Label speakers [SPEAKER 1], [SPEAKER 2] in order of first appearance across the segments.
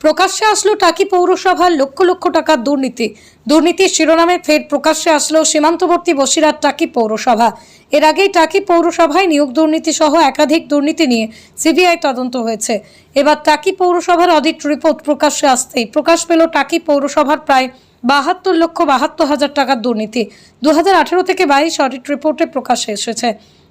[SPEAKER 1] প্রকাশ্যে আসলো টাকি পৌরসভার লক্ষ লক্ষ টাকার দুর্নীতি। দুর্নীতির শিরোনামে ফের প্রকাশ্যে আসলো সীমান্তবর্তী বসিরহাট টাকি পৌরসভা। এর আগেই টাকি পৌরসভায় নিয়োগ দুর্নীতি সহ একাধিক দুর্নীতি নিয়ে সিবিআই তদন্ত হয়েছে। এবার টাকি পৌরসভার অডিট রিপোর্ট প্রকাশ্যে আসতেই প্রকাশ পেল টাকি পৌরসভার প্রায় বাহাত্তর লক্ষ বাহাত্তর হাজার টাকার দুর্নীতি। দু হাজার আঠেরো থেকে বাইশ অডিট রিপোর্টে প্রকাশ্যে এসেছে।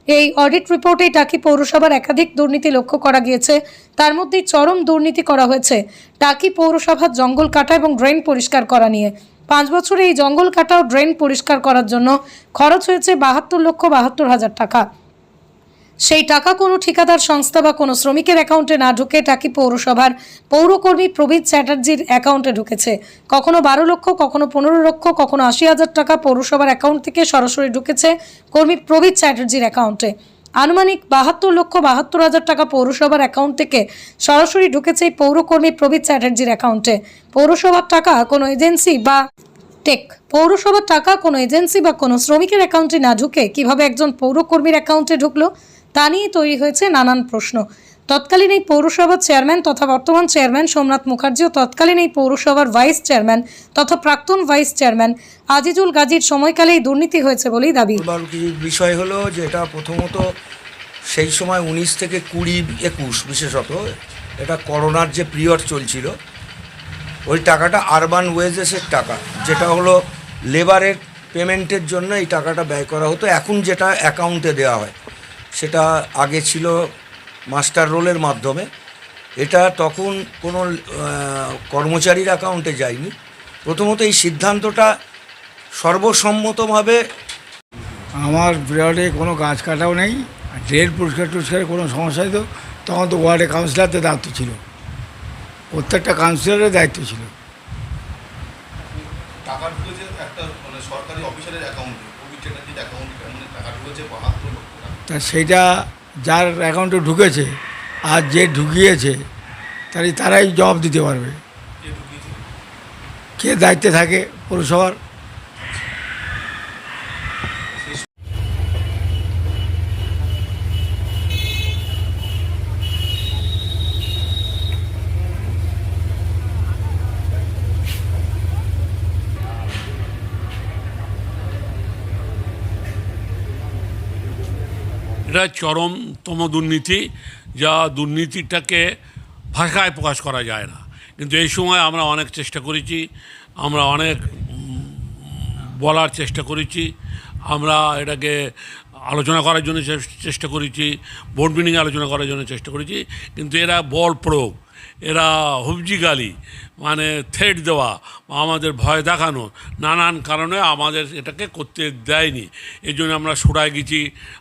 [SPEAKER 1] এই অডিট রিপোর্টে টাকি পৌরসভার একাধিক দুর্নীতি লক্ষ্য করা গিয়েছে। তার মধ্যে চরম দুর্নীতি করা হয়েছে। টাকি পৌরসভার জঙ্গল কাটা এবং ড্রেন পরিষ্কার করা নিয়ে। পাঁচ বছরে এই জঙ্গল কাটা ও ড্রেন পরিষ্কার করার জন্য খরচ হয়েছে বাহাত্তর লক্ষ বাহাত্তর হাজার টাকা। সেই টাকা কোনো ঠিকাদার সংস্থা বা কোনো শ্রমিকের অ্যাকাউন্টে না ঢুকে টাকি পৌরসভার পৌরকর্মী প্রবীর চ্যাটার্জির অ্যাকাউন্টে ঢুকেছে? কখনো বারো লক্ষ, কখনো পনেরো লক্ষ, কখনো আশি হাজার টাকা পৌরসভার অ্যাকাউন্ট থেকে সরাসরি ঢুকেছে কর্মী প্রবীর চ্যাটার্জির অ্যাকাউন্টে আনুমানিক বাহাত্তর লক্ষ, বাহাত্তর হাজার টাকা পৌরসভার অ্যাকাউন্ট থেকে সরাসরি ঢুকেছে এই পৌরকর্মী প্রবীর চ্যাটার্জির অ্যাকাউন্টে পৌরসভার টাকা কোনো এজেন্সি বা টেক, পৌরসভার টাকা কোনো এজেন্সি বা কোনো শ্রমিকের অ্যাকাউন্টে না ঢুকে, কীভাবে একজন পৌরকর্মীর অ্যাকাউন্টে ঢুকলো? তা নিয়ে তৈরি হয়েছে নানান প্রশ্ন। তৎকালীন এই পৌরসভার চেয়ারম্যান তথা বর্তমান চেয়ারম্যান সোমনাথ মুখার্জি ও তৎকালীন এই পৌরসভার ভাইস চেয়ারম্যান তথা প্রাক্তন ভাইস চেয়ারম্যান আজিজুল গাজীর সময়কালেই দুর্নীতি হয়েছে বলেই দাবি।
[SPEAKER 2] বিষয় হলো যে এটা প্রথমত সেই সময় উনিশ থেকে কুড়ি একুশ বিশেষত এটা করোনার যে পিরিয়ড চলছিল, ওই টাকাটা আরবান ওয়েজেসের টাকা, যেটা হলো লেবারের পেমেন্টের জন্য এই টাকাটা ব্যয় করা হতো। এখন যেটা অ্যাকাউন্টে দেওয়া হয় সেটা আগে ছিল মাস্টার রোলের মাধ্যমে। এটা তখন কোনো কর্মচারীর অ্যাকাউন্টে যায়নি। প্রথমত এই সিদ্ধান্তটা সর্বসম্মতভাবে
[SPEAKER 3] আমার বিরাটে কোনো গাছ কাটাও নেই আর ড্রেন পরিষ্কার টরিষ্কারের কোনো সমস্যা হতো তখন তো ওয়ার্ডে কাউন্সিলরদের দায়িত্ব ছিল। প্রত্যেকটা কাউন্সিলরের দায়িত্ব ছিল।
[SPEAKER 4] টাকা ঢুকেছে একটা মানে সরকারি অফিসারের অ্যাকাউন্টে অ্যাকাউন্টে মানে টাকা ঢুকেছে বাহাত্তর লক্ষ
[SPEAKER 3] তা সেটা যার অ্যাকাউন্টে ঢুকেছে আর যে ঢুকিয়েছে তাহলে তারাই জবাব দিতে পারবে।
[SPEAKER 4] কে
[SPEAKER 3] দায়িত্বে থাকে পৌরসভার?
[SPEAKER 5] এটা চরমতম দুর্নীতি যা দুর্নীতিটাকে ভাষায় প্রকাশ করা যায় না। কিন্তু এই সময় আমরা অনেক চেষ্টা করেছি, আমরা অনেক বলার চেষ্টা করেছি, আমরা এটাকে আলোচনা করার জন্য চেষ্টা করেছি বোর্ড মিটিংয়ে আলোচনা করার জন্য চেষ্টা করেছি, কিন্তু এরা বল প্রয়োগ, এরা হুবজি গালি মানে থ্রেট দেওয়া বা আমাদের ভয় দেখানো, নানান কারণে আমাদের এটাকে করতে দেয়নি। এই জন্য আমরা সুরায় গেছি,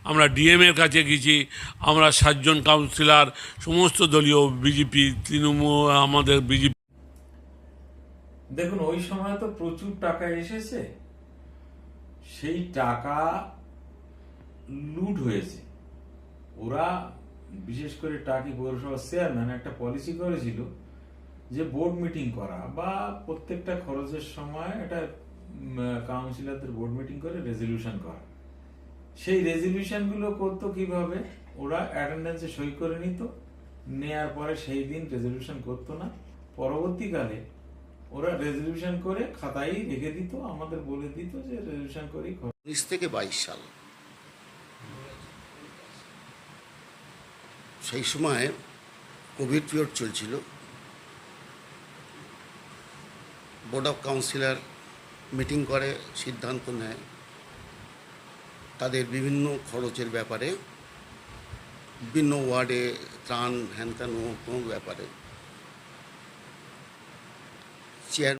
[SPEAKER 5] আমরা ডিএমের কাছে গেছি, আমরা সাতজন কাউন্সিলর সমস্ত দলীয় বিজেপি, তৃণমূল, আমাদের বিজেপি।
[SPEAKER 6] দেখুন, ওই সময় তো প্রচুর টাকা এসেছে। সেই টাকা লুট হয়েছে। ওরা বিশেষ করে টাকি পৌরসভার চেয়ারম্যান একটা পলিসি করেছিল যে বোর্ড মিটিং করা বা প্রত্যেকটা খরচের সময় এটা কাউন্সিলরদের বোর্ড মিটিং করে রেজলিউশন করা। সেই রেজলিউশনগুলো করতো কীভাবে? ওরা অ্যাটেন্ডেন্সে সই করে নিত। নেয়ার পরে সেই দিন রেজলিউশন করতো না। পরবর্তীকালে ওরা রেজলিউশন করে খাতায় রেখে দিত, আমাদের বলে দিত যে রেজলিউশন করি
[SPEAKER 7] উনিশ থেকে বাইশ সাল। সেই সময় কোভিড পিরিয়ড চলছিল। বোর্ড অফ কাউন্সিলার মিটিং করে, সিদ্ধান্ত নেয়। তাদের বিভিন্ন খরচের ব্যাপারে, বিভিন্ন ওয়ার্ডে ত্রাণ হ্যান ত্যান কোনো ব্যাপারে। চেয়ার